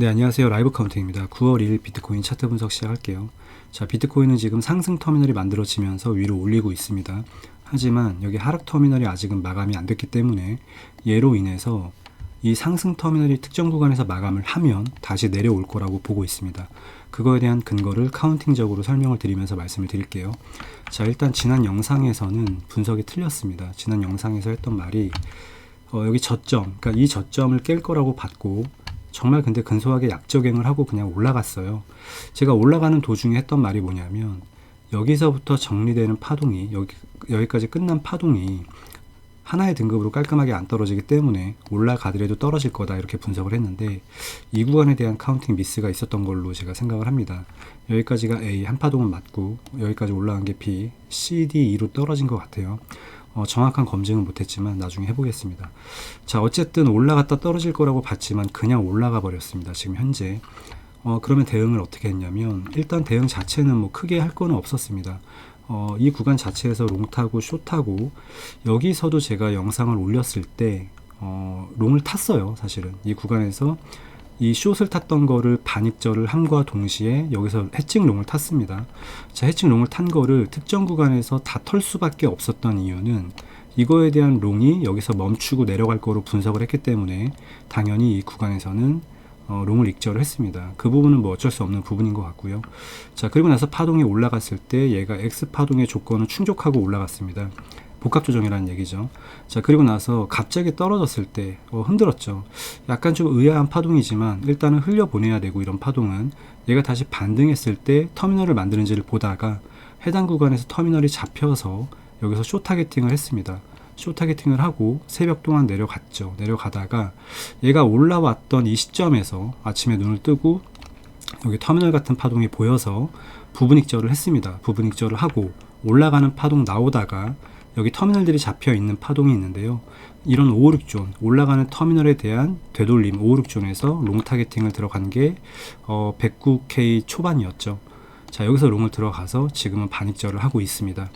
네, 안녕하세요. 라이브 카운팅입니다. 9월 1일 비트코인 차트 분석 시작할게요. 자, 비트코인은 지금 상승 터미널이 만들어지면서 위로 올리고 있습니다. 하지만 여기 하락 터미널이 아직은 마감이 안 됐기 때문에 예로 인해서 이 상승 터미널이 특정 구간에서 마감을 하면 다시 내려올 거라고 보고 있습니다. 그거에 대한 근거를 카운팅적으로 설명을 드리면서 말씀을 드릴게요. 자, 일단 지난 영상에서는 분석이 틀렸습니다. 지난 영상에서 했던 말이 어, 여기 저점, 그러니까 이 저점을 깰 거라고 봤고 정말 근데 근소하게 약적행을 하고 그냥 올라갔어요. 제가 올라가는 도중에 했던 말이 뭐냐면 여기서부터 정리되는 파동이 여기 여기까지 끝난 파동이 하나의 등급으로 깔끔하게 안 떨어지기 때문에 올라가더라도 떨어질 거다 이렇게 분석을 했는데 이 구간에 대한 카운팅 미스가 있었던 걸로 제가 생각을 합니다. 여기까지가 A 한 파동은 맞고 여기까지 올라간 게 B, C, D, E로 떨어진 것 같아요. 어, 정확한 검증은 못했지만 나중에 해보겠습니다. 자 어쨌든 올라갔다 떨어질 거라고 봤지만 그냥 올라가 버렸습니다. 지금 현재 어, 그러면 대응을 어떻게 했냐면 일단 대응 자체는 뭐 크게 할 거는 없었습니다. 어, 이 구간 자체에서 롱타고 숏타고 여기서도 제가 영상을 올렸을 때 어, 롱을 탔어요. 사실은 이 구간에서 이 숏을 탔던 거를 반입절을 함과 동시에 여기서 해칭 롱을 탔습니다. 자, 해칭 롱을 탄 거를 특정 구간에서 다 털 수밖에 없었던 이유는 이거에 대한 롱이 여기서 멈추고 내려갈 거로 분석을 했기 때문에 당연히 이 구간에서는 어, 롱을 익절을 했습니다. 그 부분은 뭐 어쩔 수 없는 부분인 것 같고요. 자, 그리고 나서 파동이 올라갔을 때 얘가 X 파동의 조건을 충족하고 올라갔습니다. 복합 조정이라는 얘기죠. 자, 그리고 나서 갑자기 떨어졌을 때 어, 흔들었죠. 약간 좀 의아한 파동이지만 일단은 흘려 보내야 되고 이런 파동은 얘가 다시 반등했을 때 터미널을 만드는지를 보다가 해당 구간에서 터미널이 잡혀서 여기서 쇼 타겟팅을 했습니다. 쇼 타겟팅을 하고 새벽 동안 내려갔죠. 내려가다가 얘가 올라왔던 이 시점에서 아침에 눈을 뜨고 여기 터미널 같은 파동이 보여서 부분 익절을 했습니다. 부분 익절을 하고 올라가는 파동 나오다가 여기 터미널들이 잡혀 있는 파동이 있는데요. 이런 556존 올라가는 터미널에 대한 되돌림 556존에서 롱 타겟팅을 들어간 게 어, 109K 초반이었죠. 자 여기서 롱을 들어가서 지금은 반익절을 하고 있습니다.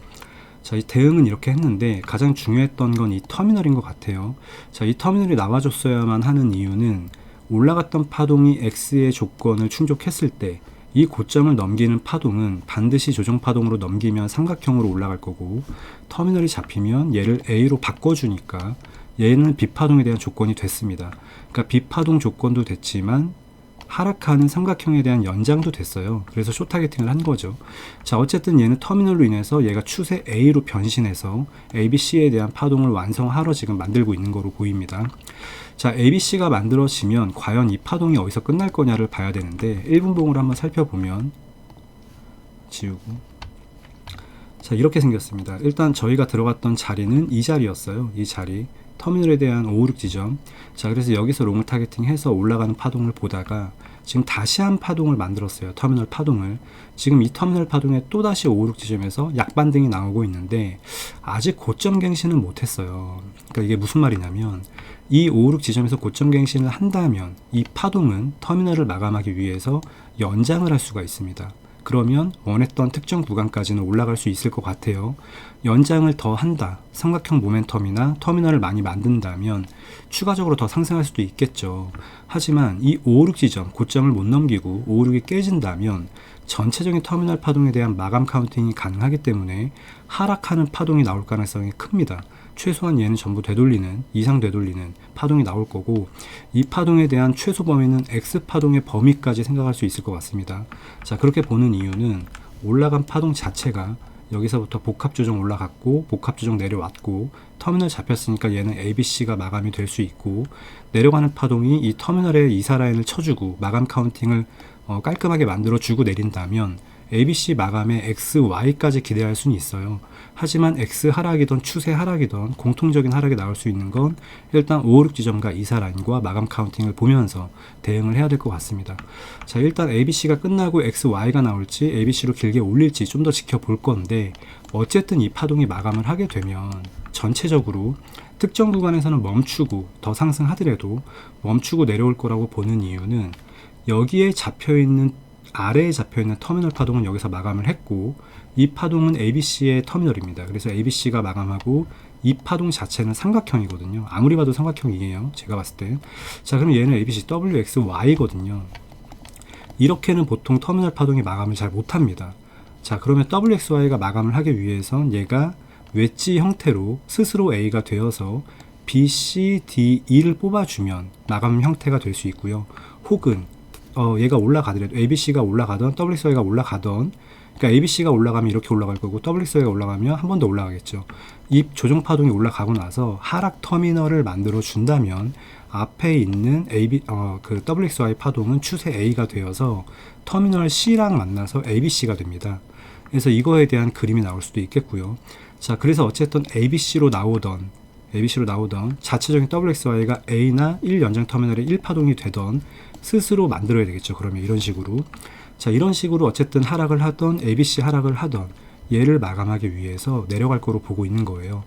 자, 이 대응은 이렇게 했는데 가장 중요했던 건 이 터미널인 것 같아요. 자, 이 터미널이 나와줬어야만 하는 이유는 올라갔던 파동이 X의 조건을 충족했을 때 이 고점을 넘기는 파동은 반드시 조정 파동으로 넘기면 삼각형으로 올라갈 거고 터미널이 잡히면 얘를 A로 바꿔주니까 얘는 비파동에 대한 조건이 됐습니다. 그러니까 비파동 조건도 됐지만 하락하는 삼각형에 대한 연장도 됐어요. 그래서 쇼 타겟팅을 한 거죠. 자, 어쨌든 얘는 터미널로 인해서 얘가 추세 A로 변신해서 ABC에 대한 파동을 완성하러 지금 만들고 있는 거로 보입니다. 자, ABC가 만들어지면 과연 이 파동이 어디서 끝날 거냐를 봐야 되는데 1분봉으로 한번 살펴보면 지우고 자, 이렇게 생겼습니다. 일단 저희가 들어갔던 자리는 이 자리였어요. 이 자리. 터미널에 대한 556 지점. 자, 그래서 여기서 롱을 타겟팅 해서 올라가는 파동을 보다가 지금 다시 한 파동을 만들었어요. 터미널 파동을. 지금 이 터미널 파동에 또다시 556 지점에서 약반등이 나오고 있는데 아직 고점 갱신은 못했어요. 그러니까 이게 무슨 말이냐면 이556 지점에서 고점 갱신을 한다면 이 파동은 터미널을 마감하기 위해서 연장을 할 수가 있습니다. 그러면 원했던 특정 구간까지는 올라갈 수 있을 것 같아요. 연장을 더 한다. 삼각형 모멘텀이나 터미널을 많이 만든다면 추가적으로 더 상승할 수도 있겠죠. 하지만 이 556 지점, 고점을 못 넘기고 556이 깨진다면 전체적인 터미널 파동에 대한 마감 카운팅이 가능하기 때문에 하락하는 파동이 나올 가능성이 큽니다. 최소한 얘는 전부 되돌리는 이상 되돌리는 파동이 나올 거고 이 파동에 대한 최소 범위는 X 파동의 범위까지 생각할 수 있을 것 같습니다. 자 그렇게 보는 이유는 올라간 파동 자체가 여기서부터 복합 조정 올라갔고 복합 조정 내려왔고 터미널 잡혔으니까 얘는 ABC가 마감이 될 수 있고 내려가는 파동이 이 터미널에 이사 라인을 쳐주고 마감 카운팅을 어, 깔끔하게 만들어 주고 내린다면 ABC 마감에 X, Y까지 기대할 수는 있어요. 하지만 X 하락이던 추세 하락이던 공통적인 하락이 나올 수 있는 건 일단 5, 6 지점과 이사 라인과 마감 카운팅을 보면서 대응을 해야 될 것 같습니다. 자, 일단 ABC가 끝나고 X, Y가 나올지 ABC로 길게 올릴지 좀 더 지켜볼 건데 어쨌든 이 파동이 마감을 하게 되면 전체적으로 특정 구간에서는 멈추고 더 상승하더라도 멈추고 내려올 거라고 보는 이유는 여기에 잡혀 있는 아래에 잡혀 있는 터미널 파동은 여기서 마감을 했고 이 파동은 ABC의 터미널입니다. 그래서 ABC가 마감하고 이 파동 자체는 삼각형이거든요. 아무리 봐도 삼각형이에요. 제가 봤을 때. 자, 그럼 얘는 ABC WXY거든요. 이렇게는 보통 터미널 파동이 마감을 잘 못합니다. 자, 그러면 WXY가 마감을 하기 위해선 얘가 웨지 형태로 스스로 A가 되어서 B, C, D, E를 뽑아주면 마감 형태가 될 수 있고요. 혹은 어, 얘가 올라가더라도 ABC가 올라가던 WXY가 올라가던 그러니까 ABC가 올라가면 이렇게 올라갈 거고 WXY가 올라가면 한 번 더 올라가겠죠. 이 조정 파동이 올라가고 나서 하락 터미널을 만들어 준다면 앞에 있는 AB 어, 그 WXY 파동은 추세 A가 되어서 터미널 C랑 만나서 ABC가 됩니다. 그래서 이거에 대한 그림이 나올 수도 있겠고요. 자, 그래서 어쨌든 ABC로 나오던 ABC로 나오던 자체적인 WXY가 A나 1 연장 터미널의 1파동이 되던 스스로 만들어야 되겠죠. 그러면 이런 식으로. 자, 이런 식으로 어쨌든 하락을 하던 ABC 하락을 하던 얘를 마감하기 위해서 내려갈 거로 보고 있는 거예요.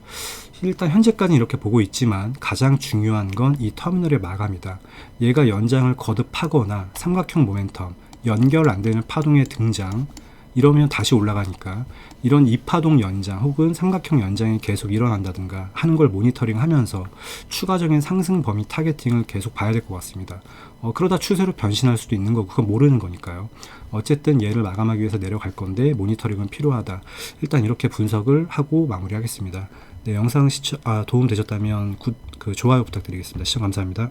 일단 현재까지 이렇게 보고 있지만 가장 중요한 건 이 터미널의 마감이다. 얘가 연장을 거듭하거나 삼각형 모멘텀, 연결 안 되는 파동의 등장, 이러면 다시 올라가니까 이런 이파동 연장 혹은 삼각형 연장이 계속 일어난다든가 하는 걸 모니터링 하면서 추가적인 상승 범위 타겟팅을 계속 봐야 될 것 같습니다. 어, 그러다 추세로 변신할 수도 있는 거고 그건 모르는 거니까요. 어쨌든 얘를 마감하기 위해서 내려갈 건데 모니터링은 필요하다. 일단 이렇게 분석을 하고 마무리하겠습니다. 네, 영상 시청 아, 도움 되셨다면 굿, 그 좋아요 부탁드리겠습니다. 시청 감사합니다.